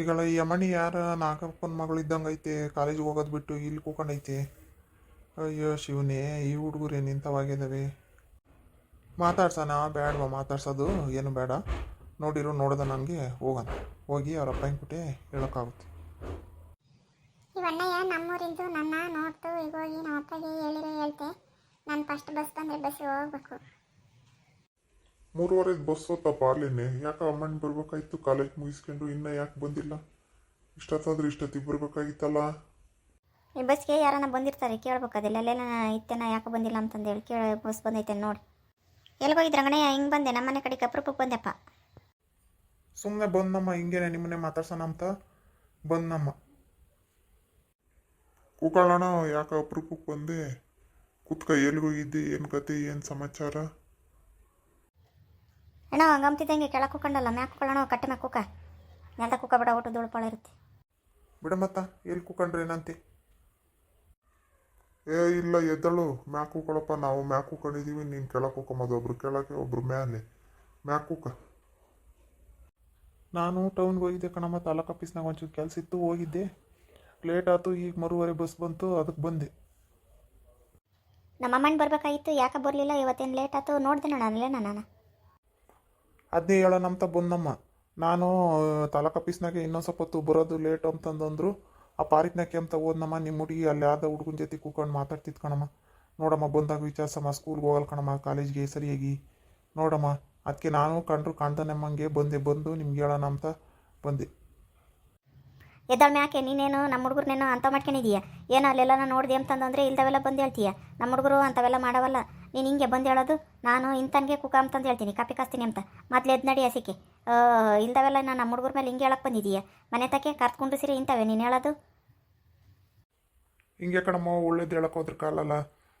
ಈಗಳ ಈ ಅಮ್ಮಣಿ ಯಾರ ನಾಗಪ್ಪನ ಮಗಳು ಇದ್ದಂಗೆ ಐತೆ ಕಾಲೇಜಿಗೆ ಹೋಗೋದು ಬಿಟ್ಟು ಇಲ್ಲಿ ಕೂಕೊಂಡೈತೆ ಅಯ್ಯೋ ಶಿವನೇ, ಈ ಹುಡುಗರು ಏನು ಇಂಥವಾಗಿದ್ದಾವೆ ಮಾತಾಡ್ಸೋಣ, ಬೇಡವಾ ಮಾತಾಡ್ಸೋದು? ಏನು ಬೇಡ. ನೋಡಿರು, ನೋಡ್ದೆ ನನಗೆ ಹೋಗೋಣ ಹೋಗಿ ಅವ್ರ ಅಪ್ಪ ಕುಟೆ ಹೇಳೋಕ್ಕಾಗುತ್ತೆ. ಇವಣ್ಣಯ್ಯ ನಮ್ಮೂರಿಂದು ನನ್ನ ನೋಡ್ತು ಈಗ ಹೋಗಿ ನಮ್ಮ ಅಪ್ಪಗೆ ಹೇಳಿರೋ ಹೇಳ್ತೆ. ನಾನು ಫಸ್ಟ್ ಬಸ್ ಬಂದರೆ ಬಸ್ಸಿಗೆ ಹೋಗ್ಬೇಕು. ಮೂರುವರೆದು ಬಸ್ ಹೋತಪ್ಪ ಅಲ್ಲೇನೆ ಯಾಕೆ ಅಮ್ಮಣ್ಣ ಬರ್ಬೇಕಾಯ್ತು? ಕಾಲೇಜ್ ಮುಗಿಸ್ಕೊಂಡು ಇನ್ನೂ ಯಾಕೆ ಬಂದಿಲ್ಲ? ಇಷ್ಟೊತ್ತಾದ್ರೆ ಇಷ್ಟೊತ್ತಿಗೆ ಬರ್ಬೇಕಾಗಿತ್ತಲ್ಲ? ಈ ಬಸ್ಗೆ ಯಾರನ್ನ ಬಂದಿರ್ತಾರೆ ಕೇಳ್ಬೇಕು ಅದೆಲ್ಲ ಅಲ್ಲೆಲ್ಲ ಇತ್ತೇನ ಯಾಕೆ ಬಂದಿಲ್ಲ ಅಂತಂದೇಳಿ ಕೇಳ ಬಸ್ ಬಂದೈತೆ ನೋಡಿ. ಎಲ್ಗೋಗಿದ್ರ ಗಣಯ್ಯ ಹಿಂಗೆ ಬಂದೆ. ನಮ್ಮ ಮನೆ ಕಡೆಗೆ ಅಪ್ರೂಪಕ್ಕೆ ಬಂದೆಪ್ಪ. ಸುಮ್ಮನೆ ಬಂದಮ್ಮ ಹಿಂಗೇನೆ ನಿಮ್ಮನೆ ಮಾತಾಡ್ಸೋಣ ಅಂತ. ಬಂದಮ್ಮ. ಕೂಕೊಳ್ಳೋಣ ಯಾಕೆ ಅಪ್ರೂಪಕ್ಕೆ ಬಂದೆ? ಕುತ್ಕ ಎಲ್ಲಿಗೋಗಿದ್ದೆ ಏನು ಕತೆ? ಏನು ಸಮಾಚಾರ? ಅಣ್ಣ ಗಮ್ತಿದ್ದಂಗೆ ಕೆಳಗೆ ಕುಕ್ಕಂಡಲ್ಲ ಮ್ಯಾಕ್ ಕುಕೊಳ್ಳೋಣ ಕಟ್ಟೆ ಮ್ಯಾಕ್ ಕುಕ್ಕ ನೆಲ್ದ ಕುಕ್ಕ ಬಿಡ ಊಟ ಧೂಳುಪಾಳ ಇರುತ್ತೆ. ಬಿಡಮತ್ತ ಎಲ್ಲಿ ಕೂಕೊಂಡ್ರೆ ಏನಂತಿ ಏ ಇಲ್ಲ ಎದ್ದಳು. ಮ್ಯಾಕ್ ಕೊಳ್ಳಪ್ಪ ನಾವು ಮ್ಯಾಕ್ ಕೂಕೊಂಡಿದ್ದೀವಿ ನೀನು ಕೆಳಗೆ ಕೂಕೊಂಬೋದು ಒಬ್ರು ಕೆಳಗೆ ಒಬ್ರು ಮ್ಯಾಲೆ. ಮ್ಯಾಕ್ ಕೂಕ. ನಾನು ಟೌನ್ಗೆ ಹೋಗಿದ್ದೆ ಕಣಮ್ಮ ತಾಲೂಕು ಆಫೀಸ್ನಾಗ ಒಂಚೂರು ಕೆಲಸ ಇತ್ತು ಹೋಗಿದ್ದೆ. ಲೇಟ್ ಆಯ್ತು ಈಗ ಮರುವರೆ ಬಸ್ ಬಂತು ಅದಕ್ಕೆ ಬಂದೆ. ನಮ್ಮ ಅಮ್ಮಣ್ಣ ಬರಬೇಕಾಗಿತ್ತು ಯಾಕೆ ಬರಲಿಲ್ಲ ಇವತ್ತೇನು ಲೇಟ್ ಆಯ್ತು ನೋಡ್ದೆ ನಾನು ಅಲ್ಲೇ ನಾನು. ಅದನ್ನೇ ಹೇಳೋಣ ಅಂತ ಬಂದಮ್ಮ ನಾನು ತಾಲೂಕು ಆಫೀಸ್ನಾಗೆ ಇನ್ನೊಂದು ಸ್ವಲ್ಪ ಹೊತ್ತು ಬರೋದು ಲೇಟ್ ಅಂತಂದಂದ್ರು, ಆ ಪಾರಿತ್ನಾಕೆ ಅಂತ ಹೋದ್ನಮ್ಮ ನಿಮ್ಮ ಹುಡುಗಿ ಅಲ್ಲಿ ಆದ ಹುಡುಗನ ಜೊತೆ ಕೂಕೊಂಡು ಮಾತಾಡ್ತಿತ್ತು ಕಣಮ್ಮ. ನೋಡಮ್ಮ, ಬಂದಾಗ ವಿಚಾರಿಸಮ್ಮ ಸ್ಕೂಲ್ಗೆ ಹೋಗಲ್ಲ ಕಣಮ್ಮ ಕಾಲೇಜ್ಗೆ ಸರಿಯಾಗಿ. ನೋಡಮ್ಮ ಅದಕ್ಕೆ ನಾನು ಕಂಡ್ರು ಕಾಣ್ದನಮ್ಮಂಗೆ ಬಂದೆ, ಬಂದು ನಿಮ್ಗೆ ಹೇಳೋಣ ಅಂತ ಬಂದೆ. ಎದ್ದಾಳ್ಮೆ ಯಾಕೆ, ನೀನೇನು, ನಮ್ಮ ಹುಡುಗರ್ನೇನೋ ಅಂತ ಮಾಡ್ಕೊಂಡಿದೀಯ? ಏನೋ ಅಲ್ಲೆಲ್ಲ ನೋಡಿದೆ ಅಂತಂದ್ರೆ ಇಲ್ದವೆಲ್ಲ ಬಂದು ಹೇಳ್ತೀಯ? ನಮ್ಮ ಹುಡುಗರು ಅಂಥವೆಲ್ಲ ಮಾಡವಲ್ಲ. ನೀನು ಹಿಂಗೆ ಬಂದು ಹೇಳೋದು? ನಾನು ಇಂಥನ್ಗೆ ಕುಕ ಅಂತಂದು ಹೇಳ್ತೀನಿ, ಕಾಪಿ ಕಾಸ್ತೀನಿ ಅಂತ. ಮೊದ್ಲು ಎದ್ದು ನಡಿ ಹಸಿಕೆ. ಇಲ್ದವೆಲ್ಲ ನಾನು ನಮ್ಮ ಹುಡುಗರ ಮೇಲೆ ಹಿಂಗೆ ಹೇಳಕ್ಕೆ ಬಂದಿದೀಯ? ಮನೆ ತಕ್ಕೆ ಕರ್ತ್ಕೊಂಡು ಸಿರಿ ಇಂಥವೆ, ನೀನು ಹೇಳೋದು? ಹಿಂಗೆ ಕಣಮ್ಮ, ಒಳ್ಳೇದು ಹೇಳಕ್ಕೆ ಹೋದ್ರೆ ಕಾಲಲ್ಲ.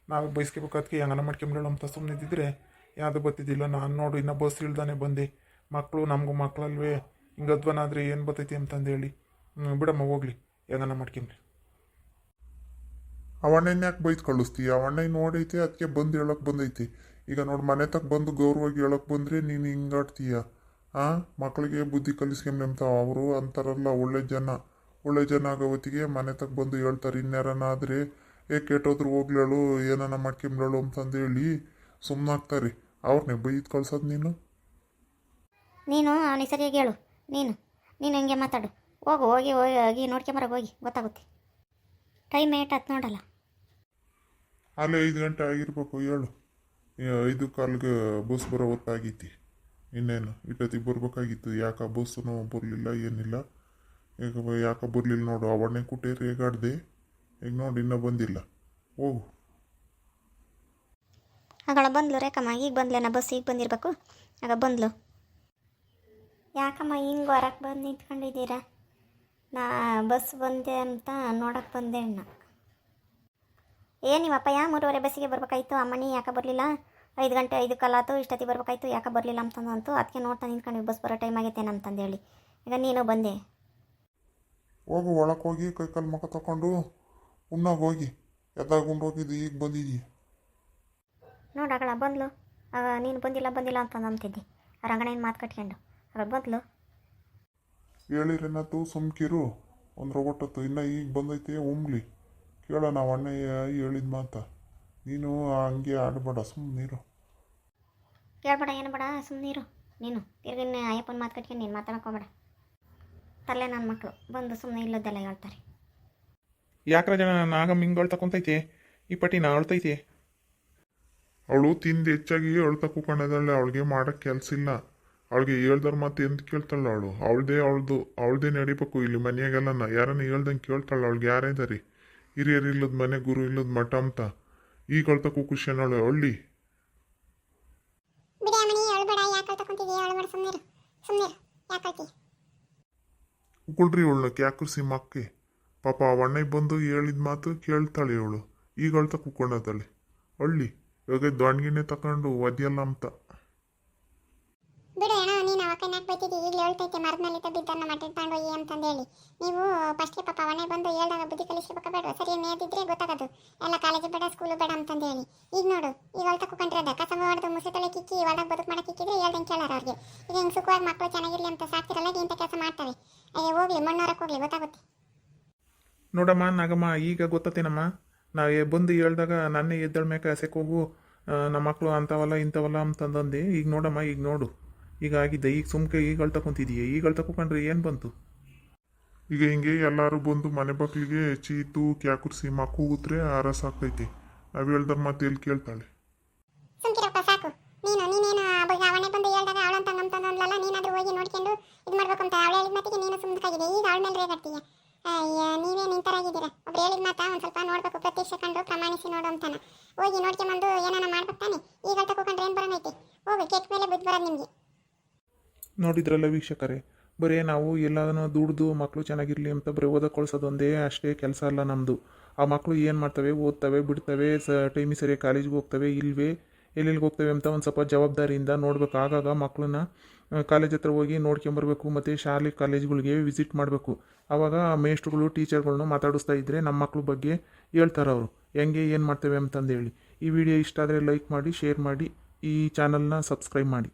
ನಾವು ಬಯಸ್ಕೋಬೇಕು ಅದಕ್ಕೆ ಹೆಂಗನ ಮಾಡ್ಕೊಂಬಿಡೋಣ ಅಂತ ಸುಮ್ಮನೆ ಇದ್ದಿದ್ರೆ ಯಾವುದು ಬತ್ತಿದ್ದಿಲ್ಲ ನಾನು ನೋಡು, ಇನ್ನೂ ಬಸ್ ಇಳ್ದಾನೆ ಬಂದೆ. ಮಕ್ಕಳು ನಮಗೂ ಮಕ್ಕಳಲ್ವೇ ಹಿಂಗೆ ಅದ್ವನಾದರೆ ಏನು ಬರ್ತೈತಿ ಅಂತಂದೇಳಿ ಹೇಳಿ. ಬಿಡಮ್ಮ, ಹೋಗ್ಲಿ. ಹೆಂಗನ ಮಾಡ್ಕೊಂಬ್ರಿ ಅವಣ್ಣನ ಯಾಕೆ ಬೈದು ಕಳಿಸ್ತೀಯ ಅವಣ್ಣ ನೋಡೈತಿ ಅದಕ್ಕೆ ಬಂದು ಹೇಳಕ್ ಬಂದೈತಿ. ಈಗ ನೋಡಿ ಮನೆ ತಕ್ಕ ಬಂದು ಗೌರವವಾಗಿ ಹೇಳಕ್ ಬಂದ್ರೆ ನೀನು ಹಿಂಗಾಡ್ತೀಯ? ಆ? ಮಕ್ಕಳಿಗೆ ಬುದ್ಧಿ ಕಲಿಸ್ಕೊಂಬಂತ ಅವರು? ಅಂತಾರಲ್ಲ, ಒಳ್ಳೆ ಜನ. ಒಳ್ಳೆ ಜನ ಆಗೋ ಹೊತ್ತಿಗೆ ಮನೆ ತಕ್ಕ ಬಂದು ಹೇಳ್ತಾರೆ ಇನ್ಯಾರನ ಆದರೆ ಏ, ಕೆಟ್ಟೋದ್ರು ಹೋಗ್ಲೇಳು ಏನನ ಮಾಡ್ಕೊಂಬಿಡಳು ಅಂತಂದೇಳಿ ಸುಮ್ಮನಾಗ್ತಾರೆ ಅವ್ರನ್ನೇ ಬೈದು ಕಳ್ಸೋದು ನೀನು? ನೀನು ಅವನಿಗೆ ಸರಿಯಾಗಿ ಹೇಳು. ನೀನು ನೀನು ಹಿಂಗೆ ಮಾತಾಡು. ಹೋಗು, ಹೋಗಿ ಹೋಗಿ ಹೋಗಿ ನೋಡ್ಕೊಂಬರಾಗ ಹೋಗಿ, ಗೊತ್ತಾಗುತ್ತೆ. ಟೈಮ್ ಏಟ್ ಆಯ್ತು ನೋಡಲ್ಲ. ಅಲ್ಲೇ ಐದು ಗಂಟೆ ಆಗಿರ್ಬೇಕು ಹೇಳು ಐದು ಕಾಲ್ಗೆ ಬಸ್ ಬರೋ ಹೊತ್ತಾಗೈತಿ. ಇನ್ನೇನು ಇಟ್ಟೊತ್ತಿಗೆ ಬರ್ಬೇಕಾಗಿತ್ತು. ಯಾಕೆ ಬಸ್ಸು ಬರಲಿಲ್ಲ ಏನಿಲ್ಲ. ಈಗ ಯಾಕೆ ಬರಲಿಲ್ಲ ನೋಡು ಅವಣ್ಣೆ ಕುಟೇರಿ ಹೇಗಾಡ್ದೆ? ಈಗ ನೋಡಿ ಇನ್ನೂ ಬಂದಿಲ್ಲ. ಹೋಗು. ಆಗಳ ಬಂದ್ಲು ರೇಖಮ್ಮ. ಈಗ ಬಂದ್ಲೇನ ಬಸ್ ಈಗ ಬಂದಿರಬೇಕು. ಆಗ ಬಂದ್ಲು. ಯಾಕಮ್ಮ ಹಿಂಗೆ ಹೊರಕ್ಕೆ ಬಂದು ನಿಂತ್ಕೊಂಡಿದ್ದೀರಾ? ನಾ ಬಸ್ ಬಂದೆ ಅಂತ ನೋಡಕ್ಕೆ ಬಂದೆ ಅಣ್ಣ. ನಿಮ್ಮಪ್ಪ ಯಾ ಮೂರುವರೆ ಬಸ್ಸಿಗೆ ಬರ್ಬೇಕಾಯ್ತು? ಅಮ್ಮನಿ ಯಾಕೆ ಬರಲಿಲ್ಲ? ಐದು ಗಂಟೆ ಐದು ಕಾಲಾತು ಇಷ್ಟೊತ್ತಿಗೆ ಬರ್ಬೇಕಾಯ್ತು ಯಾಕೆ ಬರಲಿಲ್ಲ ಅಂತಂದಂತು ಅದಕ್ಕೆ ನೋಡ್ತಾ ನಿಂತ್ಕೊಂಡು ಬಸ್ ಬರೋ ಟೈಮ್ ಆಗೈತೇನಂತಂದು ಅಂತಂದೇಳಿ. ಈಗ ನೀನು ಬಂದೆ. ಹೋಗು ಒಳಕ್ಕೆ ಹೋಗಿ ಕೈ ಕಾಲು ಮುಖ ತಗೊಂಡು ಉಣ್ಣಾಗ ಹೋಗಿ. ಎದ್ದಾಗ ಉಂಡೋಗಿದ್ದು ಈಗ ಬಂದಿದ್ದಿ ನೋಡಗಳ ಬಂದ್ಲು. ಆಗ ನೀನು ಬಂದಿಲ್ಲ ಬಂದಿಲ್ಲ ಅಂತಂದು ಅಂತಿದ್ದೆ. ಆ ರಂಗಣ್ಣನ ಮಾತು ಕಟ್ಕೊಂಡು. ಅವಾಗ ಬಂದ್ಲು. ಹೇಳಿರೇನತ್ತು ಸುಮ್ಕಿರು? ಒಂದು ಇನ್ನು ಈಗ ಬಂದೈತೆ ಉಮ್ಲಿ ಕೇಳ ನಾವು ಅಣ್ಣ ಹೇಳಿದ ಮಾತ. ನೀನು ಹಂಗೆ ಆಡಬೇಡ ಸುಮ್ಮನಿರು ಹೇಳ್ಬೇಡ ಏನು ಬೇಡ ಸುಮ್ಮನಿರು ನೀನು ತಿರ್ಗಿನ ಅಯ್ಯಪ್ಪನ ಮಾತು ಕಟ್ಕೊಂಡು ನೀನು ಮಾತಾಡ್ಕೋಬೇಡ ತಲೆ ನನ್ನ ಮಕ್ಕಳು ಬಂದು ಸುಮ್ಮನೆ ಇಲ್ಲದೆಲ್ಲ ಹೇಳ್ತಾರೆ. ಯಾಕ್ರ ಜನ ನಾಗ ಮಿಂಗಳು ತಕೊಂತೈತೆ ಈ ಪಟ್ಟಿ ನಾ ಅಳ್ತೈತೆ. ಅವಳು ತಿಂದು ಹೆಚ್ಚಾಗಿ ಅಳ್ತಾ ಕೂಕೊಂಡದಲ್ಲ ಅವಳಿಗೆ ಮಾಡೋಕ್ಕೆ ಕೆಲಸ ಇಲ್ಲ ಅವಳಿಗೆ ಹೇಳ್ದವ್ರ ಮತ್ತೆ ಎಂತ ಕೇಳ್ತಾಳ ಅವಳು. ಅವಳದೇ ಅವಳದು ಅವಳದೇ ನಡಿಬೇಕು ಇಲ್ಲಿ ಮನೆಯಾಗೆಲ್ಲ ಯಾರನ್ನ ಹೇಳ್ದಂಗೆ ಕೇಳ್ತಾಳ ಅವಳಿಗೆ ಯಾರೇ ಇದ್ದಾರೆ ಹಿರಿಯರು ಇಲ್ಲದ ಮನೆ ಗುರು ಇಲ್ಲದ ಮಠ ಅಂತ. ಈಗ ಅಳ್ತಕ್ಕೂ ಖುಷಿ ಅನ್ನೋಳು ಅವಳಿ ಕುಳ್ರಿ ಅವಳನ್ನ. ಕ್ಯಾಕರ್ಸಿ ಮಕ್ಕೆ. ಪಾಪ ಅವಣ್ಣಗೆ ಬಂದು ಹೇಳಿದ ಮಾತು ಕೇಳ್ತಾಳೆ ಅವಳು. ಈಗ ಅಳ್ತಾ ಕೂಕೊಂಡದಳೆ ಅಳ್ಳಿ ಇವಾಗ ದೊಣ್ಣಗಿಣ್ಣೆ ತಕೊಂಡು ಒದ್ಯಲ್ಲ ಅಂತ. ಅಪ್ಪನ ಯಾಕೆ ಬೈತಿದ್ದಿ, ಈಗಲೇ ಹೇಳ್ತೈತೆ ಮರದ ಮೇಲೆ ಬಿದ್ದನ್ನ ಮಟ್ಟಿ ತಗೊಂಡೋಗಿ ಅಂತಂದು ಹೇಳಿ ನೀವು ಫಸ್ಟ್ಗೆ ಪಾಪ ಅವನೇ ಬಂದು ಹೇಳ್ದಾಗ ಬುದ್ಧಿ ಕಲಿಸ್ಬೇಕು ಬೇಡ ಸರಿ ಮೇದಿದ್ರೆ ಗೊತ್ತಾಗೋದು. ಎಲ್ಲ ಕಾಲೇಜು ಬೇಡ ಸ್ಕೂಲು ಬೇಡ ಅಂತಂದು ಹೇಳಿ ಈಗ ನೋಡು, ಈಗ ಹೊಳ್ತಾ ಕುಕೊಂಡ್ರದ ಕಸ ಹೊಡೆದು ಮುಸಿ ತೊಳೆ ಕಿಕ್ಕಿ, ಒಳಗೆ ಬದುಕು ಮಾಡಕ್ಕೆ ಇಕ್ಕಿದ್ರೆ ಹೇಳ್ದಂಗೆ ಕೇಳಾರ ಅವ್ರಿಗೆ. ಈಗ ಹಿಂಗೆ ಸುಖವಾಗಿ ಮಕ್ಕಳು ಚೆನ್ನಾಗಿರಲಿ ಅಂತ ಸಾಕ್ತಿರಲ್ಲ ಇಂಥ ಕೆಲಸ ಮಾಡ್ತವೆ. ಅಯ್ಯೋ, ಹೋಗ್ಲಿ ಮಣ್ಣೋರಕ್ಕೆ ಹೋಗ್ಲಿ, ಗೊತ್ತಾಗುತ್ತೆ. ನೋಡಮ್ಮ, ನಾಗಮ್ಮ, ಈಗ ಗೊತ್ತತೇನಮ್ಮ ನಾ ಎ- ಬಂದು ಹೇಳ್ದಾಗ ನನ್ನ ಎದ್ದಳ ಸೆಕೋಗು ಹೋಗು ನಮ್ಮ ಮಕ್ಕಳು ಅಂಥವಲ್ಲ, ಇಂಥವಲ್ಲ ಅಂತಂದಿ ಈಗ ನೋಡಮ್ಮ, ಈಗ ನೋಡು. ಈಗ ಆಗಿದ್ದ ಈಗ ಸುಮ್ಕೆ ಈಗಳು ಅಳ್ತಾ ಈಗಳು ಕುಕೊಂಡ್ರೆ ಏನು ಬಂತು? ಈಗ ಹಿಂಗೆ ಎಲ್ಲರೂ ಬಂದು ಮನೆ ಬಾಗಿಲಿಗೆ ಚೀತು ಕ್ಯಾಕುರ್ಸಿ ಮಕ್ಕ ಕೂತ್ರೆ ಅರಸ ಆಗ್ತೈತಿ. ನಾವು ಹೇಳ್ದಾರ ಮತ್ತೆ ಎಲ್ಲಿ ಕೇಳ್ತಾಳೆ? ಸುಮ್ಕಿರಪ್ಪ ಸಾಕು. ನೀನು ನೀನೇನು ಬಂದು ಹೇಳ್ದಾಗ ನೀನಾದ್ರೂ ಹೋಗಿ ನೋಡ್ಕೊಂಡು ಇದು ಮಾಡ್ಬೇಕು ಅಂತ ಅವಳು ಹೇಳಿದ ಮಾತಿಗೆ ನೀನು ಈಗ ಅವಳ ಮೇಲೆ ರೇಗಾಡ್ತೀಯ? ಅಯ್ಯ ನೀವೇ ನಿಂತರಾಗಿದ್ದೀರಾ? ಒಬ್ರು ಹೇಳಿದ ಮಾತಾ? ಒಂದು ಸ್ವಲ್ಪ ನೋಡ್ಬೇಕು ಪ್ರತ್ಯಕ್ಷ ಕಂಡು ಪ್ರಮಾಣಿಸಿ ನೋಡು ಅಂತಾನೆ. ಹೋಗಿ ನೋಡ್ಕೊಂಬಂದು ಏನಾನ ಮಾಡ್ಬೇಕು ತಾನೆ? ಈಗ ತಗೊಂಡ್ರೆ ಏನು ಬರೋಂಗೈತಿ ಹೋಗಿ ಕೆಟ್ಟ ಮೇಲೆ ಬುದ್ಧಿ ಬರೋದು ನಿಮಗೆ. ನೋಡಿದ್ರಲ್ಲ ವೀಕ್ಷಕರೇ, ಬರೀ ನಾವು ಎಲ್ಲದನ್ನು ದುಡ್ದು ಮಕ್ಕಳು ಚೆನ್ನಾಗಿರಲಿ ಅಂತ ಬರೀ ಓದಕ್ಕೆ ಕಳ್ಸೋದೊಂದೇ ಅಷ್ಟೇ ಕೆಲಸ ಅಲ್ಲ ನಮ್ಮದು ಆ ಮಕ್ಕಳು ಏನು ಮಾಡ್ತವೆ? ಓದ್ತವೆ, ಬಿಡ್ತವೆ, ಸ ಟೈಮಿಗೆ ಸರಿಯಾಗಿ ಕಾಲೇಜ್ಗೆ ಹೋಗ್ತವೆ, ಇಲ್ವೇ ಎಲ್ಲೆಲ್ಲಿಗೆ ಹೋಗ್ತವೆ ಅಂತ ಒಂದು ಸ್ವಲ್ಪ ಜವಾಬ್ದಾರಿಯಿಂದ ನೋಡಬೇಕು. ಆಗಾಗ ಮಕ್ಕಳನ್ನ ಕಾಲೇಜ್ ಹತ್ರ ಹೋಗಿ ನೋಡ್ಕೊಂಬರ್ಬೇಕು ಮತ್ತು ಶಾಲೆ ಕಾಲೇಜ್ಗಳಿಗೆ ವಿಸಿಟ್ ಮಾಡಬೇಕು. ಆವಾಗ ಮೇಷ್ಟ್ರುಗಳು ಟೀಚರ್ಗಳನ್ನ ಮಾತಾಡಿಸ್ತಾ ಇದ್ದರೆ ನಮ್ಮ ಮಕ್ಕಳ ಬಗ್ಗೆ ಹೇಳ್ತಾರೆ ಅವರು. ಹೆಂಗೆ, ಏನು ಮಾಡ್ತೇವೆ ಅಂತಂದೇಳಿ. ಈ ವಿಡಿಯೋ ಇಷ್ಟ ಆದರೆ ಲೈಕ್ ಮಾಡಿ, ಶೇರ್ ಮಾಡಿ, ಈ ಚಾನಲ್ನ ಸಬ್ಸ್ಕ್ರೈಬ್ ಮಾಡಿ.